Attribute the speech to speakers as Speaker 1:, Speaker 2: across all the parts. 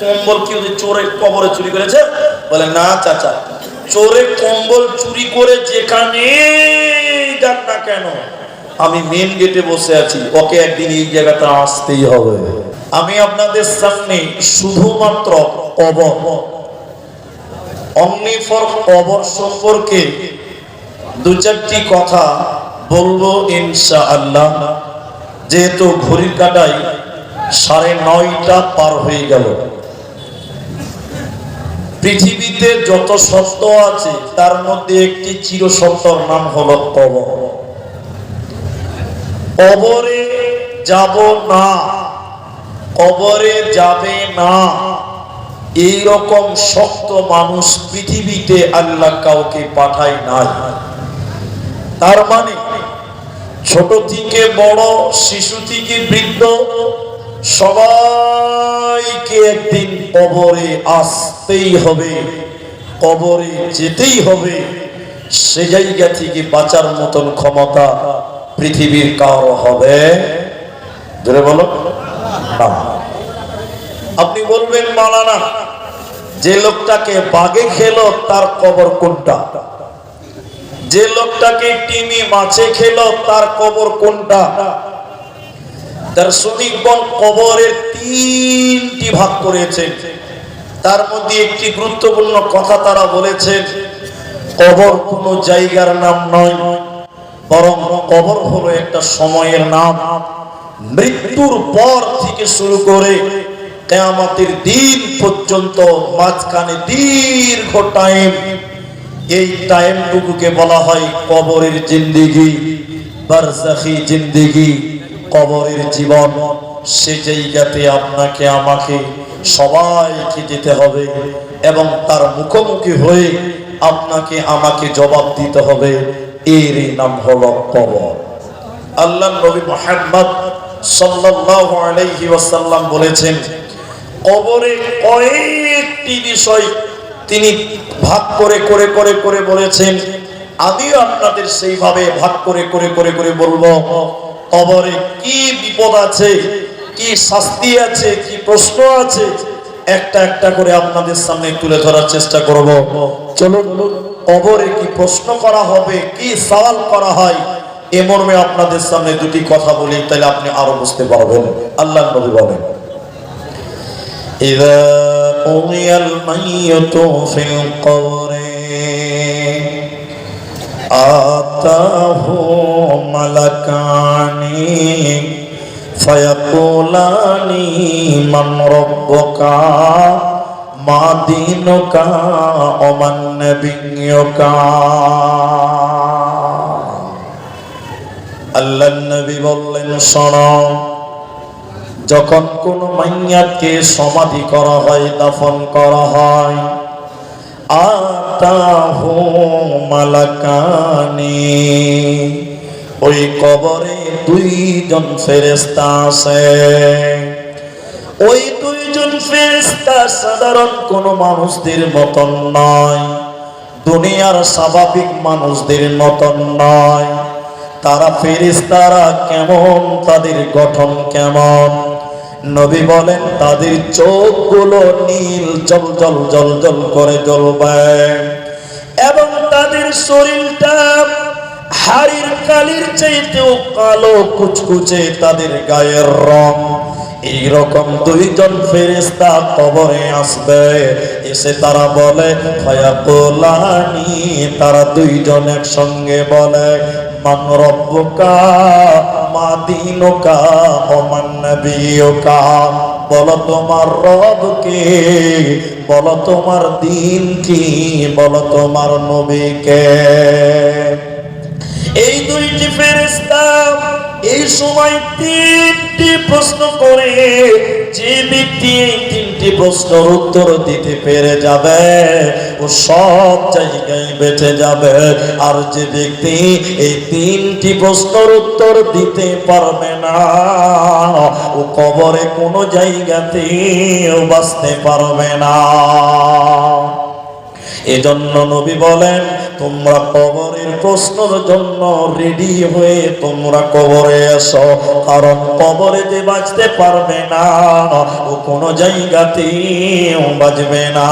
Speaker 1: কম্বল কবরে চুরি করেছে? বলে, না, চাচা কম্বল চুরি করে যেখানে না কেন? আমি মেন গেটে বসে আছি, ওকে একদিন এই জায়গাটা আসতেই হবে। আমি আপনাদের সামনে শুধুমাত্র কবর অমনি ফর কবর সম্পর্কে দু চারটি কথা বলব ইনশা আল্লাহ যেহেতু ঘড়ির কাটাই সাড়ে নয়টা পার হয়ে গেল। পৃথিবীতে যত সত্য আছে, তার মধ্যে একটি চির সত্যর নাম হলো কবর কবরে যাব না কবরে যাবে না। এই রকম শক্ত মানুষ পৃথিবীতে আল্লাহ কাউকে পাঠায় নাই। তার মানে ছোট থেকে বড়, শিশু থেকে বৃদ্ধ সবাইকে একদিন কবরে আসতেই হবে, কবরে যেতেই হবে। সে জায়গা থেকে বাঁচার মতন ক্ষমতা পৃথিবীর কারও হবে? ধরে বলো। আপনি বলবেন, মালানা, যে লোকটাকে বাগে খেলো, তার কবর কোনটা? যে লোকটাকে টিমি মাছে খেলো, তার কবর কোনটা? তার শ্রমিকগণ কবরের তিনটি ভাগ করেছেন তার মধ্যে একটি গুরুত্বপূর্ণ কথা তারা বলেছেন কবর কোনো জায়গার নাম নয়, বরং কবর হলো একটা সময়ের নাম। মৃত্যুর পর থেকে শুরু করে কেয়ামতের দিন পর্যন্ত মাঝখানে দীর্ঘ টাইম এই টাইমটুকুকে বলা হয় কবরের জিন্দিগি বারজাখি জিন্দিগি। কবরের জীবন, সে জায়গাতে আপনাকে, আমাকে সবাইকে যেতে হবে এবং তার মুখোমুখি হয়ে আপনাকে, আমাকে জবাব দিতে হবে। এর নাম হল কবর। আল্লাহ নবী মোহাম্মদ সাল্লাল্লাহু আলাইহি ওয়াসাল্লাম বলেছেন, কবরে কয়েকটি বিষয় তিনি ভাগ করে করে করে করে বলেছেন। আমিও আপনাদের সেইভাবে ভাগ করে করে করে করে বলব। কবরে কি বিপদ আছে কি শাস্তি আছে কি প্রশ্ন আছে একটা একটা করে আপনাদের সামনে তুলে ধরার চেষ্টা করব চলুন কবরে কি প্রশ্ন করা হবে কি সওয়াল করা হয় এ মর্মে আপনাদের সামনে দুটি কথা বলি তাহলে আপনি আরো বুঝতে পারবেন আল্লাহ নবী বলেন إذا قضي الميت في القبر آتاه ملكان فيقولان من ربك ما دينك ومن نبيك আল্লাহ নবী বললেন শোনো যখন কোন মাইয়াকে সমাধি করা হয় দাফন করা হয় আতাহু মালাকানি। ওই কবরে দুইজন ফেরেস্তা আছে। ওই দুইজন ফেরেস্তা সাধারণ কোন মানুষদের মতন নয়, দুনিয়ার স্বাভাবিক মানুষদের মতন নয়। তারা ফেরেস্তারা কেমন, তাদের গঠন কেমন? নবী বলেন, তাদের চোখগুলো নীল, জল জল জল জল করে জ্বলবে। এবং তাদের শরীরটা হাড়ির কালির চাইতেও কালো, কুচকুচে তাদের গায়ের রং। এইরকম দুইজন ফেরেস্তা কবরে আসবে, এসে তারা বলে, ফয়াকুলানি। তারা দুইজন একসঙ্গে বলে, মান রব্বুকা মা দিনুকা ও নবিয়ুকা বলো তোমার রব কে বলো তোমার দিন কি বলো তোমার নবী কে এই দুইটি ফেরেস্তা এই সময় তিনটি প্রশ্ন করে, যে ব্যক্তি এই তিনটি প্রশ্নের উত্তর দিতে পেরে যাবে ও সব জায়গায় বেঁচে যাবে। আর যে ব্যক্তি এই তিনটি প্রশ্নের উত্তর দিতে পারবে না, ও কবরে কোনো জায়গাতেও বাঁচতে পারবে না। এজন্য নবী বলেন, তোমরা কবরের প্রশ্নের জন্য রেডি হয়ে তোমরা কবরে এসো। কারণ কবরে যে বাঁচতে পারবে না, ও কোনো জায়গাতেও বাঁচবে না।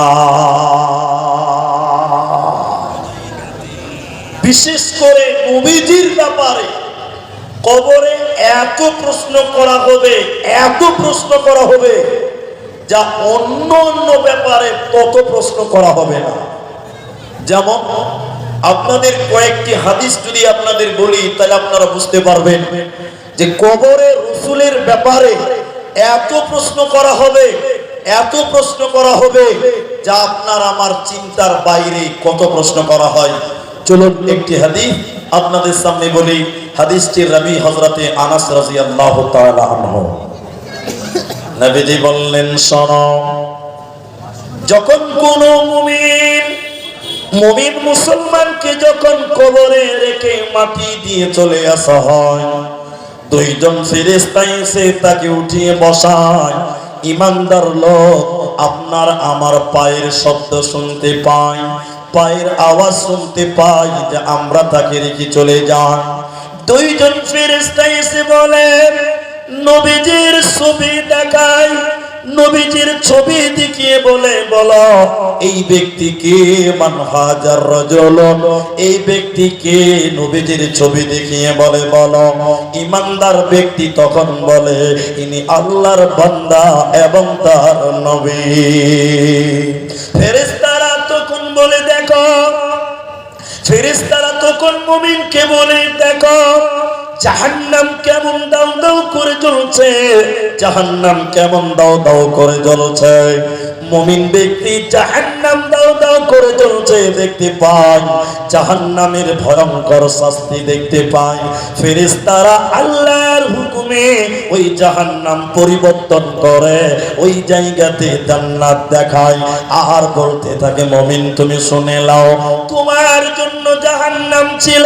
Speaker 1: বিশেষ করে নবীজির ব্যাপারে কবরে এত প্রশ্ন করা হবে, এত প্রশ্ন করা হবে, যা অন্য অন্য ব্যাপারে তত প্রশ্ন করা হবে না। যেমন আপনাদের কয়েকটি হাদিস যদি আপনাদের বলি, তাহলে আপনারা বুঝতে পারবেন যে কবরে রসুলের ব্যাপারে এত প্রশ্ন করা হবে, এত প্রশ্ন করা হবে, যা আপনার আমার চিন্তার বাইরে কত প্রশ্ন করা হয়। চলুন একটি হাদিস আপনাদের সামনে বলি। হাদিসটি রবি হজরতে আনাস তাআলা আনহু। নবীজি বললেন, শোনো, যখন কোন মুমিন মুমিন মুসলমানকে যখন কবরে রেখে মাটি দিয়ে চলে আসা হয়, দুইজন ফেরেস্তা এসে তাকে উঠিয়ে বসায়। ইমানদার লোক, আপনার আমার পায়ের শব্দ শুনতে পাই পায়ের আওয়াজ শুনতে পাই যে আমরা তাকে রেখে চলে যান দুইজন ফেরেস্তা এসে বলেন, নবীজির ছবি দেখায় নবীজির ছবি দেখিয়ে বলে, বলো, এই ব্যক্তিকে মান হাজার রজল। এই ব্যক্তিকে নবীজির ছবি দেখিয়ে বলে, বলো। ইমানদার ব্যক্তি তখন বলে, ইনি আল্লাহর বান্দা এবং তার নবী। ফেরেশতারা তখন বলে, দেখো। ফেরেশতারা তখন মুমিনকে বলে, দেখো। জাহান্নাম কেমন দাও দাও করে জ্বলছে, জাহান্নাম কেমন দাও দাও করে জ্বলছে। মুমিন ব্যক্তি জাহান্নাম দাও দাও করে জ্বলছে দেখতে পায়, জাহান্নামের ভয়ঙ্কর শাস্তি দেখতে পায়। ফেরেশতারা আল্লাহর হুকুমে ওই জাহান্নাম পরিবর্তন করে, ওই জায়গাতে জান্নাত দেখায়। আর বলতে থাকে, মমিন, তুমি শুনে লাও তোমার জন্য জাহান্নাম ছিল।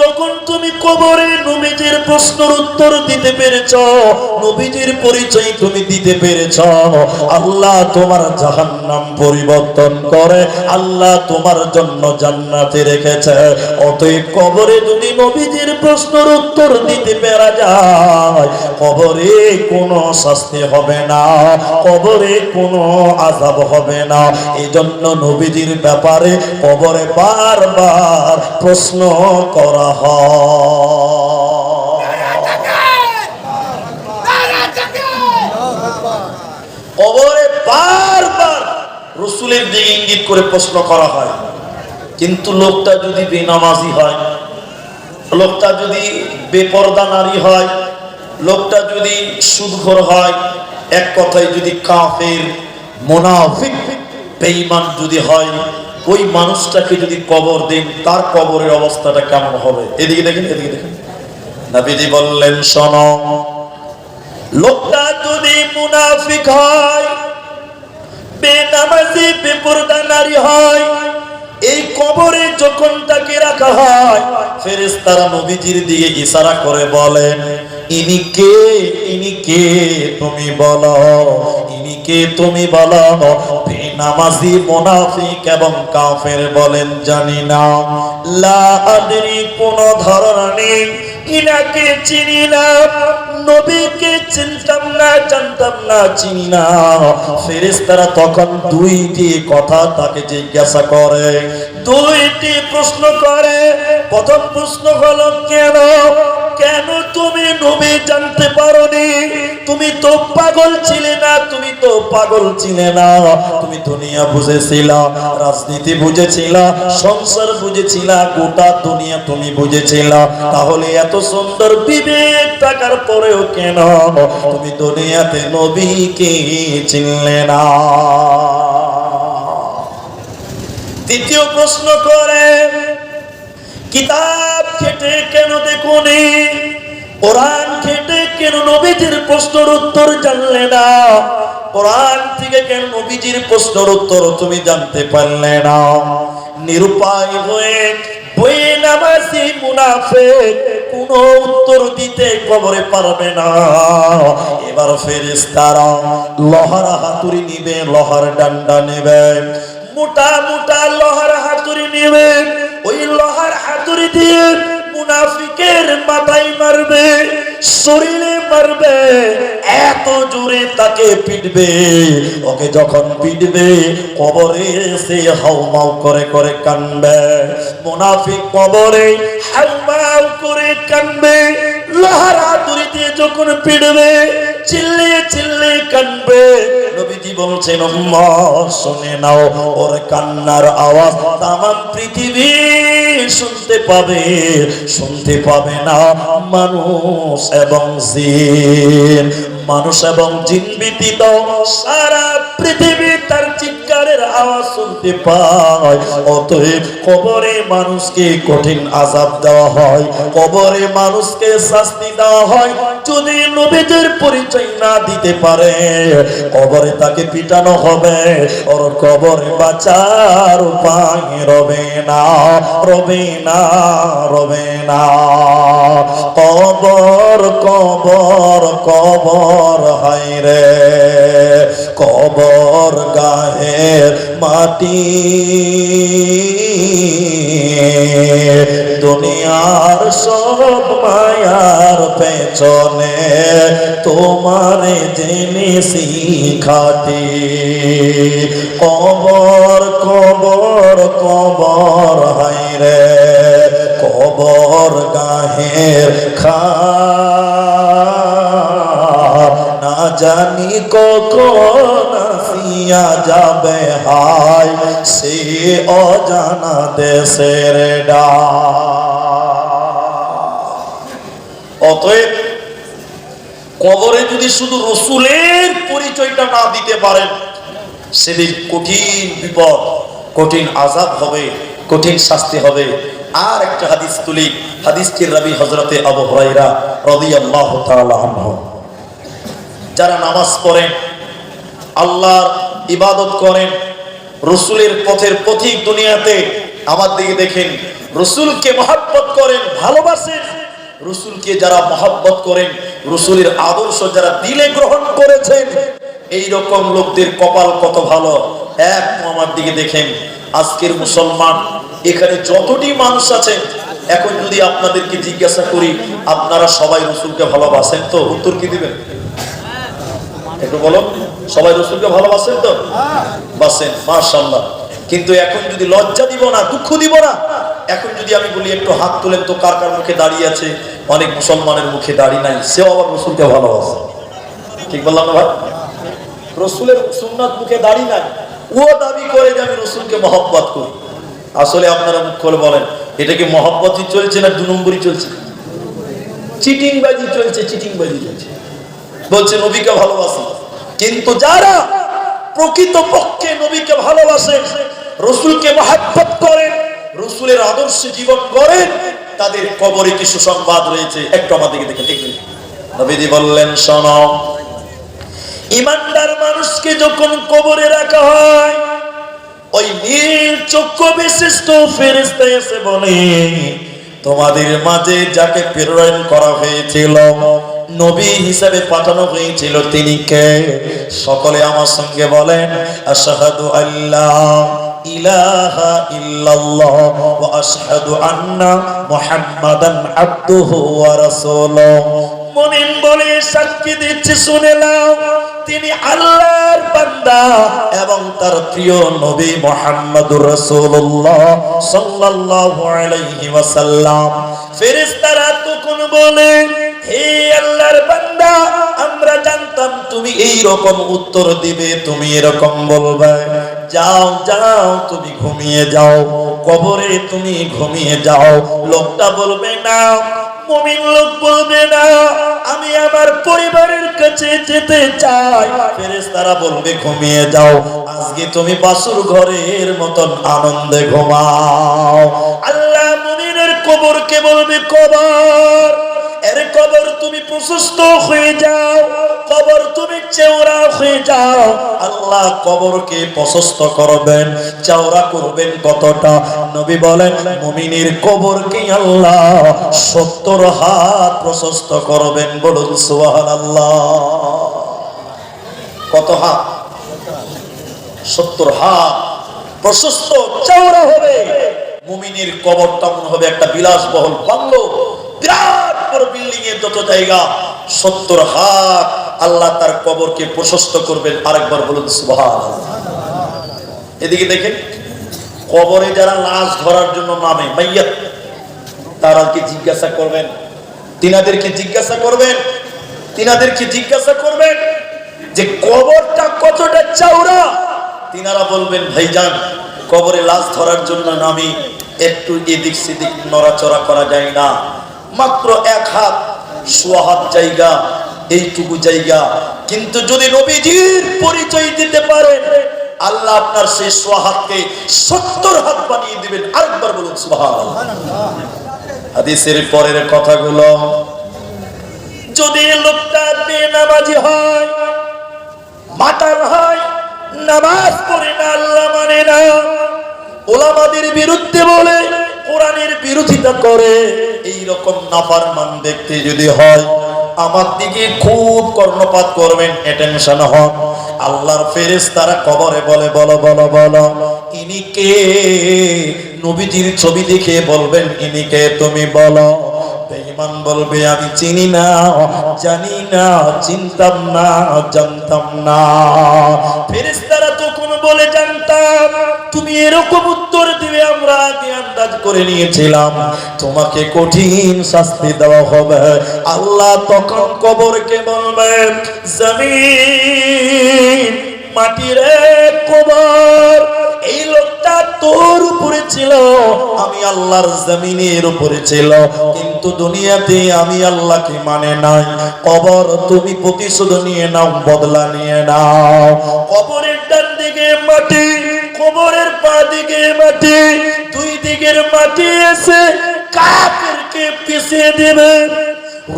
Speaker 1: যখন তুমি কবরে নবীজির প্রশ্নের উত্তর দিতে পেরেছ, নবীজির পরিচয় তুমি দিতে পেরেছ। আল্লাহ তোমার জাহান্নাম পরিবর্তন করে, আল্লাহ তোমার জন্য জান্নাতে রেখেছে। অতএব কবরে যদি নবীজির প্রশ্নের উত্তর দিতে পেরা যায় কবরে কোনো শাস্তি হবে না, কবরে কোনো আজাব হবে না। এই জন্য নবীজির ব্যাপারে কবরে বারবার প্রশ্ন করা হয়। বারবার রসুলের দিকে ইঙ্গিত করে প্রশ্ন করা হয়। কিন্তু লোকটা যদি বেনামাজি হয়, লোকটা যদি বেপর্দা নারী হয় লোকটা যদি সুদঘর হয়, এক কথায় যদি কাফের, মোনাফিক, বেঈমান যদি হয়, ওই মানুষটাকে যদি কবর দেন, তার কবরের অবস্থাটা কেমন হবে? এদিকে দেখেন এদিকে দেখেন। নবীজি বললেন, শোনো, লোকটা যদি মুনাফিক হয়, বেনামাজি, বেপরদা নারী হয়, এই কবরে যখন তাকে রাখা হয়, ফেরেশতারা নবীজির দিকে ইশারা করে বলেন ইনি কে? ইনি কে তুমি বলো? ইনি কে তুমি বলো? বেনামাজি, মুনাফিক এবং কাফের বলেন, জানি না। লা আদরি, কোন ধারণা নেই। ইনাকে চিনি না, নবীকে চিনতাম না, জানতাম না, চিনি না। ফেরেশতারা তখন দুইটি কথা তাকে জিজ্ঞাসা করে। দুইটি প্রশ্ন করে। প্রথম প্রশ্ন হলো, কেন? কেন তুমি নবী জানতে পারোনি? তুমি তো পাগল ছিলে না, তুমি তো পাগল ছিলে না। তুমি দুনিয়া বুঝেছিলা, রাজনীতি বুঝেছিলা, সংসার বুঝেছিলা, গোটা দুনিয়া তুমি বুঝেছিলা। তাহলে এত সুন্দর বিবেক থাকার পরেও কেন তুমি দুনিয়াতে নবীকে চিনলে না? দ্বিতীয় প্রশ্ন করে কিতাব খেটে কেন দেখুনি? কোরআন খেটে কেন নবীজির প্রশ্নের উত্তর জানলে না? কোরআন থেকে কেন নবীজির প্রশ্নের উত্তর তুমি জানতে পারলে না? নিরুপায় হয়ে বইয়ে নামাজি মুনাফেক কোনো উত্তর দিতে কবরে পারবে না। এবার ফেরেশতারা লোহার হাতুড়ি নিবে, লোহার ডান্ডা নেবে, মোটা মোটা লোহার হাতুড়ি নেবে ওই লোহার হাতুড়ি দিয়ে মুনাফিকের মাথায় মারবে, শরীরে মারবে, এত জোরে তাকে পিটবে। ওকে যখন পিটবে, কবরে সে হাউমাউ করে করে কানবে। মুনাফিক কবরে হাউমাউ করে কানবে। যখন পিটবে চিল্লিয়ে চিল্লিয়ে কানবে, নবীজি বলছেন শুনে নাও, ওর কান্নার আওয়াজ তাম পৃথিবী শুনতে পাবে শুনতে পাবে না মানুষ এবং জিন। মানুষ এবং জিন ব্যতীত সারা পৃথিবী চিৎকারের আওয়াজ শুনতে পায়। অতএব কবরে মানুষকে কঠিন আজাব দেওয়া হয়। কবরে মানুষকে শাস্তি দেওয়া হয়। যদি নবীদের পরিচয় না দিতে পারে, কবরে তাকে পিটানো হবে। ওর কবরে বাঁচার উপায় রবে না রবে না রবে না। কবর কবর কবর হাই রে কবর গায়ের মাটি। দুনিয়ার সব মায়ার পেছনে তোমারে জেনেছি খাটি কবর কবর কবর হাই রে কবর গাহের খা না জানি কখন যাবে, হায় সে অজানা দেশের অতএব কবরে যদি শুধু রসুলের পরিচয়টা না দিতে পারেন, সেদিন কঠিন বিপদ, কঠিন আজাব হবে, কঠিন শাস্তি হবে। আর একটা হাদিস তুলি, হাদিসটির রবি হজরতে আবু হরাইরা আল্লাহ তাআলা আনহু। যারা নামাজ পড়েন, আল্লাহর ইবাদত করেন, রসুলের পথের পথিক দুনিয়াতে আমার দিকে দেখেন, রসুলকে মহাব্বত করেন, ভালোবাসেন। রসুলকে যারা মহাব্বত করেন, রসুলের আদর্শ যারা দিলে গ্রহণ করেছেন এই রকম লোকদের কপাল কত ভালো। এক আমার দিকে দেখেন, আজকের মুসলমান, এখানে যতটি মানুষ আছে, এখন যদি আপনাদেরকে জিজ্ঞাসা করি, আপনারা সবাই রসুলকে ভালোবাসেন তো? উত্তর কি দিবেন? একটু বলো সবাই রসুলকে ভালোবাসেন তো? বাসেন মাশাল্লাহ কিন্তু এখন যদি লজ্জা দিব না, দুঃখ দিব না, এখন যদি আমি বলি একটু হাত তুলেন তো কার কার মুখে দাঁড়িয়ে আছে? অনেক মুসলমানের মুখে দাঁড়িয়ে নাই, সেও আবার রসুলকে ভালোবাসে। ঠিক বললাম না ভাই? রসুলের সুন্নাত মুখে দাঁড়িয়ে নাই, ও দাবি করে যে আমি রসুলকে মহব্বত করি। আসলে আপনারা মুখ করে বলেন, এটা কি মহব্বতই চলছে না দু নম্বরই চলছে? চিটিংবাজি চলছে চিটিংবাজি চলছে। বলছে, নবীকে ভালোবাসে। কিন্তু যারা প্রকৃত পক্ষে নবীকে ভালোবাসে, রসুলকে মহাব্বত করেন রসুলের আদর্শে জীবন করেন তাদের কবরে কি সুসংবাদ রয়েছে। একটু আমাদেরকে দেখে দেখবেন। নবীজি বললেন, শোন, ইমানদার মানুষকে যখন কবরে রাখা হয়, ওই নীল চক্ষু বিশিষ্ট ফেরেস্তা এসে বলে, তোমাদের মাঝে যাকে প্রেরণ করা হয়েছিল নবী হিসেবে পাঠানো হয়েছিল তিনি কে? সকলে আমার সঙ্গে বলেন, আশহাদু আল্লাহ ইলাহা ইল্লাল্লাহ ওয়া বলে তিনি আল্লাহর বান্দা এবং তার প্রিয় নবী মুহাম্মদুর রাসূলুল্লাহ সাল্লাল্লাহু তখন বলে হে আল্লাহর বান্দা, আমরা জানতাম তুমি এই রকম উত্তর দিবে, তুমি এরকম বলবে। যাও যাও, তুমি ঘুমিয়ে যাও, কবরে তুমি ঘুমিয়ে যাও। লোকটা বলবে, না, মুমিন লোক বলবে না, আমি আমার পরিবারের কাছে যেতে চাই। ফেরেশতারা বলবে, ঘুমিয়ে যাও, আজকে তুমি বাসুর ঘরের মতন আনন্দে ঘুমাও। আল্লাহ মুমিনের কবরকে বলবে, কবর। এর কবর তুমি প্রশস্ত হয়ে যাও, কবর তুমি চেওড়া হয়ে যাও। আল্লাহ কবরকে প্রশস্ত করবেন, চওড়া করবেন কতটা? নবী বলেন, মুমিনের কবরকে আল্লাহ সত্তর হাত প্রশস্ত করবেন বলুন সুবহানাল্লাহ। কত হাত? সত্তর হাত প্রশস্ত, চওড়া হবে। মুমিনের কবরটা মনে হবে একটা বিলাসবহুল বাংলো, বিরাট বড় বিল্ডিং এর যত জায়গা, সত্তর হাত আল্লাহ তার কবরকে প্রশস্ত করবেন। আরেকবার বলুন এদিকে দেখেন, কবরে যারা লাশ ধরার জন্য নামে মাইয়াত তারা কি জিজ্ঞাসা করবেন? তিনাদেরকে জিজ্ঞাসা করবেন? তিনাদেরকে জিজ্ঞাসা করবেন যে কবরটা কতটা চওড়া? তিনারা বলবেন, ভাইজান, কবরে লাশ ধরার জন্য নামি, একটু এদিক সেদিক নড়াচড়া করা যায় না। মাত্র এক হাত, সোয়া হাত জায়গা, এইটুকু জায়গা। কিন্তু যদি নবীজির পরিচয় দিতে পারেন, আল্লাহ আপনার সেই সোয়া হাতকে সত্তর হাত বানিয়ে দিবেন। আরেকবার বলুন সুবহান হাদিসের পরের কথাগুলো, যদি লোকটা বেনামাজি হয় হয়, নামাজ পড়ে না, আল্লাহ মানে না। ওলামাদের বিরুদ্ধে বলে কোরআনের বিরোধিতা করে এই রকম নাফারমান ব্যক্তি যদি হয়, আমার দিকে খুব কর্ণপাত করবেন অ্যাটেনশন হন। আল্লাহর ফেরেস তারা কবরে বলে, বলো বলো বলো, ইনি কে? নবীজির ছবি দেখে বলবেন, ইনি কে তুমি বলো? বেঈমান বলবে, আমি চিনি না, জানি না, চিনতাম না, জানতাম না। ফেরেশতারা তখন বলে, জানতাম। তুমি এরকম উত্তর দিবে, আমরা আগে আন্দাজ করে নিয়েছিলাম। তোমাকে কঠিন শাস্তি দেওয়া হবে। আল্লাহ তখন কবরকে বলবেন জমিন, মাটিরে কবর, এই লোকটা তোর উপরে ছিল, আমি আল্লাহর জমিনের উপরে ছিল। কিন্তু দুনিয়াতে আমি আল্লাহকে মানে নাই। কবর তুমি প্রতিশোধ নিয়ে নাও, বদলা নিয়ে নাও। কবরের ডান দিকে মাটি কবরের পা দিকে মাটি দুই দিকের মাটি এসে কাফেরকে পিছিয়ে দেবে।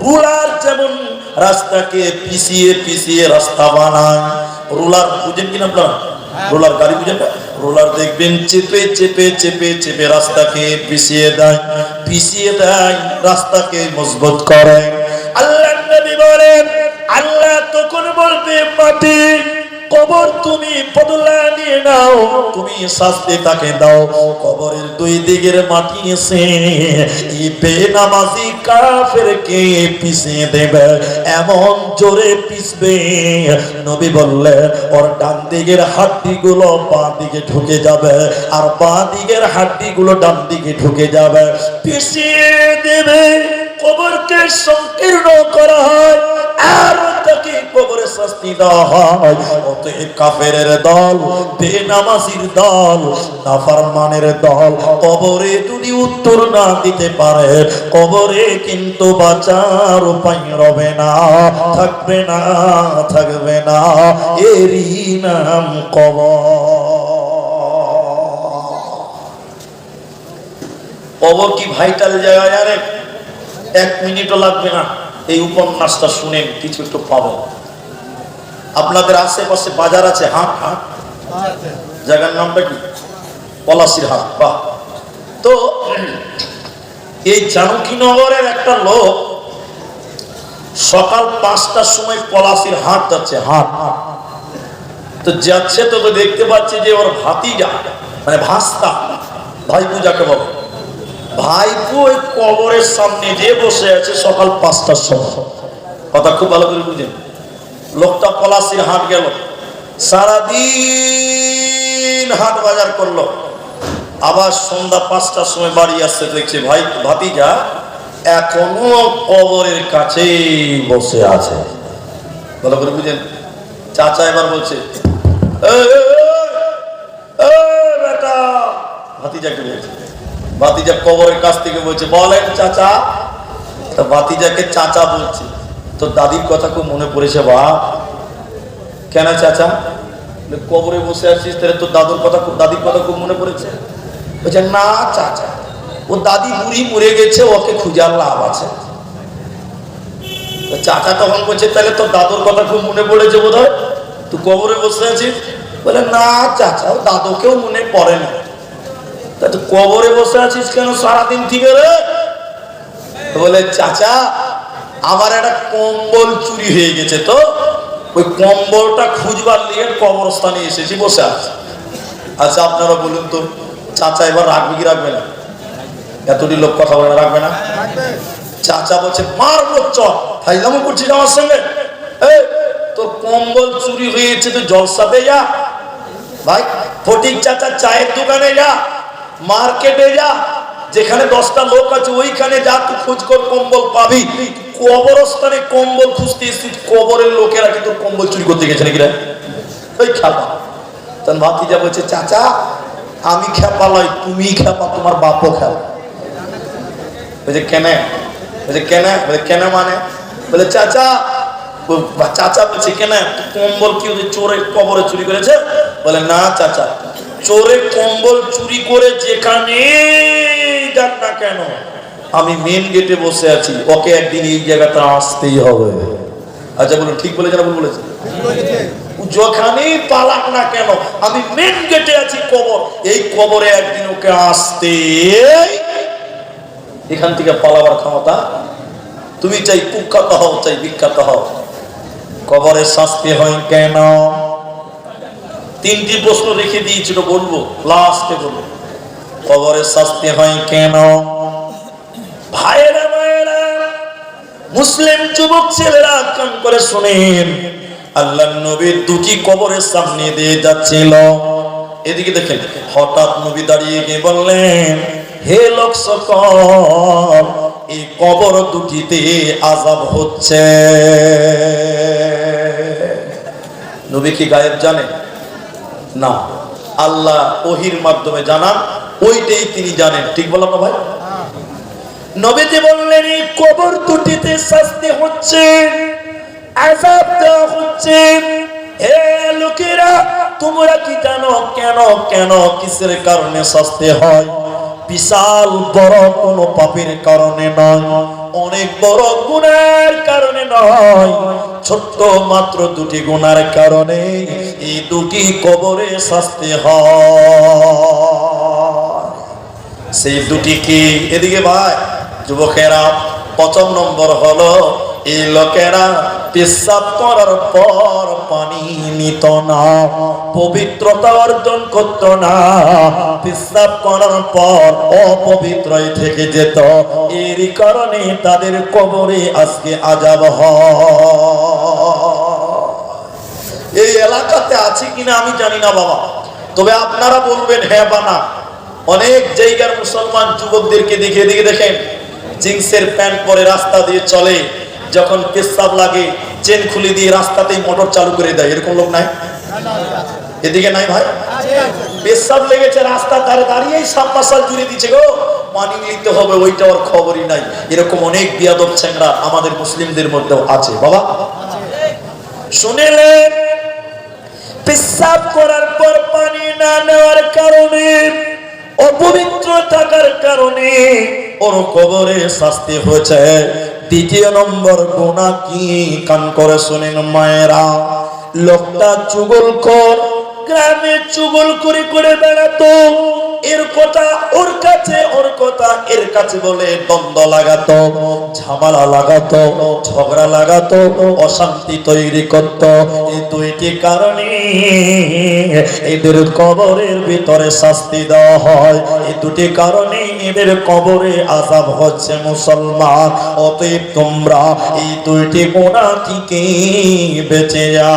Speaker 1: রুলার যেমন রাস্তাকে পিছিয়ে পিছিয়ে রাস্তা বানায়। রুলার বুঝেন কিনা আপনারা? রোলার গাড়ি বুঝেন? রোলার দেখবেন চেপে চেপে চেপে চেপে রাস্তাকে পিছিয়ে দেয়। পিছিয়ে দেয় রাস্তাকে মজবুত করে। আল্লাহ নবী বলেন আল্লাহ তখন বলবে মাটি কবর তুমি বদলা নিয়ে নাও, তুমি শাস্তি তাকে দাও। কবরের দুই দিকের মাটি এসে এই বেনামাজি কাফেরকে পিছিয়ে দেবে, এমন জোরে পিছবে নবী বললে ওর ডান দিকের হাড্ডি গুলো বাঁ দিকে ঢুকে যাবে, আর বাঁ দিকের হাড্ডি গুলো ডান দিকে ঢুকে যাবে। পিছিয়ে দেবে। কবরকে সংকীর্ণ করা হয়, আর তাকে কবরে শাস্তি দেওয়া হয়। অতএব কাফের দল, বেনামাজির দল, নাফারমানের দল, কবরে যদি উত্তর না দিতে পারে, কবরে কিন্তু বাঁচার উপায় রবে না, থাকবে না থাকবে না। এরই নাম কবর। কবর কি ভাইটাল জায়গা জানেন এক মিনিটও লাগবে না। এই উপন্যাসটা শুনেন কিছু একটু পাবেন আপনাদের আশেপাশে বাজার আছে, হাট হাট? জায়গার নামটা কি? পলাশির হাট, বাহ। তো, এই জানকীনগরের একটা লোক সকাল পাঁচটার সময় পলাশির হাট যাচ্ছে, হাট হাট। তো যাচ্ছে তো তো দেখতে পাচ্ছে যে ওর ভাতিজা মানে ভাস্তা ভাই পূজাকে বলে। ভাইপো ওই কবরের সামনে যে বসে আছে সকাল পাঁচটার সময় কথা খুব ভালো করে বুঝেন লোকটা পলাশির হাট গেল সারাদিন হাট বাজার করল আবার সন্ধ্যা পাঁচটার সময় বাড়ি আসছে দেখছে ভাই ভাতিজা এখনও কবরের কাছে বসে আছে ভালো করে বুঝেন চাচা এবার বলছে "এই, এই, এই, এই বেটা ভাতিজাকে বলছে ভাতিজা কবরের কাছ থেকে বলছে, বলেন চাচা। তা ভাতিজাকে চাচা বলছে। তো দাদির কথা খুব মনে পড়েছে বাপ কেন চাচা? কবরে বসে আছিস, তাহলে তোর দাদুর কথা খুব দাদির কথা খুব মনে পড়েছে? বলছে, না চাচা। ও দাদি বুড়ি মরে গেছে, ওকে খুঁজার লাভ আছে। চাচা তখন বলছে, তাহলে তোর দাদুর কথা খুব মনে পড়েছে বোধ হয় তুই কবরে বসে আছিস? বলে, না চাচা দাদুকেও মনে পড়ে না। তা কবরে বসে আছিস কেন সারাদিন থেকে রে? বলে, চাচা, আমার একটা কম্বল চুরি হয়ে গেছে তো। ওই কম্বলটা খুঁজবার নিয়ে কবরস্থানে এসেছি, বসে আছে। আচ্ছা আপনারা বলুন তো, চাচা এবার রাখবে কি রাখবে না? এতটি লোক কথা বলে রাখবে না? চাচা বলছে, মারবো, চল ফাইলামো করছিস আমার সঙ্গে? তোর কম্বল চুরি হয়েছে, তুই জলসাতে যা। ভাই, ফটিক চাচা চায়ের দোকানে যা। মার্কেটে যা, যেখানে দশটা লোক আছে, ওইখানে যা তুই খোঁজ কর কম্বল পাবি। কবরস্থানে কম্বল খুঁজতে এসেছিস কবরের লোকেরা কিন্তু কম্বল চুরি করতে গেছে নাকি ওই খেপা। তখন ভাতিজা বলছে, চাচা, আমি খেপা লয় তুমি খেপা, তোমার বাপও খেপা। বলছে, কেন? বলছে, কেন? বলে কেন মানে? বলে চাচা চাচা বলছে, কেন? কম্বল কি চোরের কবরে চুরি করেছে? বলে, না, চাচা চোরে কম্বল চুরি করে যেখানে, যাক না কেন। আমি মেন গেটে বসে আছি, ওকে একদিন এই জায়গাটা আসতেই হবে। আচ্ছা বলুন, ঠিক বলেছে না ভুল বলেছে যখানেই পালাক না কেন, আমি মেন গেটে আছি কবর। এই কবরে একদিন ওকে আসতে এখান থেকে পালাবার ক্ষমতা তুমি চাই কুখ্যাত হও, চাই বিখ্যাত হও। কবরের শাস্তি হয় কেন? তিনটি প্রশ্ন রেখে দিয়েছিল, বলব লাস্টে বলব। কবরের শাস্তি হয় কেন? ভাইয়েরা ভাইয়েরা মুসলিম যুবক ছেলেরা কান করে শোনেন, আল্লাহ নবীর দুটি কবরের সামনে দিয়ে যাচ্ছিল। এদিকে দেখেন, হঠাৎ নবী দাঁড়িয়ে গিয়ে বললেন, হে লোক সকল এই কবর দুটিতে আজাব হচ্ছে। নবী কি গায়েব জানে? না। আল্লাহ ওহির মাধ্যমে জানান, ওইটাই তিনি জানেন। ঠিক বললাম না ভাই? নবীজি বললেন, এই কবর দুটিতে শাস্তি হচ্ছে, আযাব দেওয়া হচ্ছে। হে লোকেরা, তোমরা কি জানো কেন কেন কিসের কারণে শাস্তি হয়? বিশাল বড় কোনো পাপের কারণে নয়। অনেক বড় গুণের কারণে নয়, ছোট্ট মাত্র দুটি গুণার কারণে এই দুটি কবরে শাস্তি হয়। সেই দুটি কি? এদিকে ভাই, যুবকেরা, প্রথম নম্বর হলো, এই লোকেরা পেশাব করার পর পানি নিত না, পবিত্রতা অর্জন করত না। পেশাব করার পর অপবিত্রই থেকে যেত। এরই কারণে তাদের কবরে আজকে আজাব এই এলাকাতে আছে কিনা আমি জানি না বাবা। তবে আপনারা বলবেন হ্যাঁ বা না? অনেক জায়গার মুসলমান যুবকদেরকে দেখে দেখে দেখেন, জিন্সের প্যান্ট পরে রাস্তা দিয়ে চলে, যখন পেশাব লাগে, চেন খুলে দিয়ে রাস্তাতেই মোটর চালু করে দেয়। এরকম লোক নাই? এদিকে নাই ভাই? পেশাব লেগেছে, রাস্তা ধারে দাঁড়িয়েই সাম্পাসাল জুড়ে দিচ্ছে গো। পানি নিতে হবে, ওইটা ওর খবরই নাই। এরকম অনেক বিয়াদব চ্যাংরা আমাদের মুসলিমদের মধ্যেও আছে। বাবা শুনেলেন পেশাব করার পর পানি না নেওয়ার কারণে, অপবিত্র থাকার কারণে ওর কবরে শাস্তি হয়েছে। দ্বিতীয় নম্বর গোনা কি? কান করে শুনেন মায়েরা। লোকটা চুগল কর গ্রামে চুগল করে করে বেড়াতো। এর কথা ওর কাছে, ওর কথা এর কাছে বলে দ্বন্দ্ব লাগাতো, ঝামেলা লাগাতো, ঝগড়া লাগাতো, অশান্তি তৈরি করত। এই দুইটি কারণে এদের কবরের ভিতরে শাস্তি দেওয়া হয়। এই দুটি কারণে এদের কবরে আজাব হচ্ছে মুসলমান। অতএব তোমরা এই দুইটি গোনা থেকে বেঁচে যা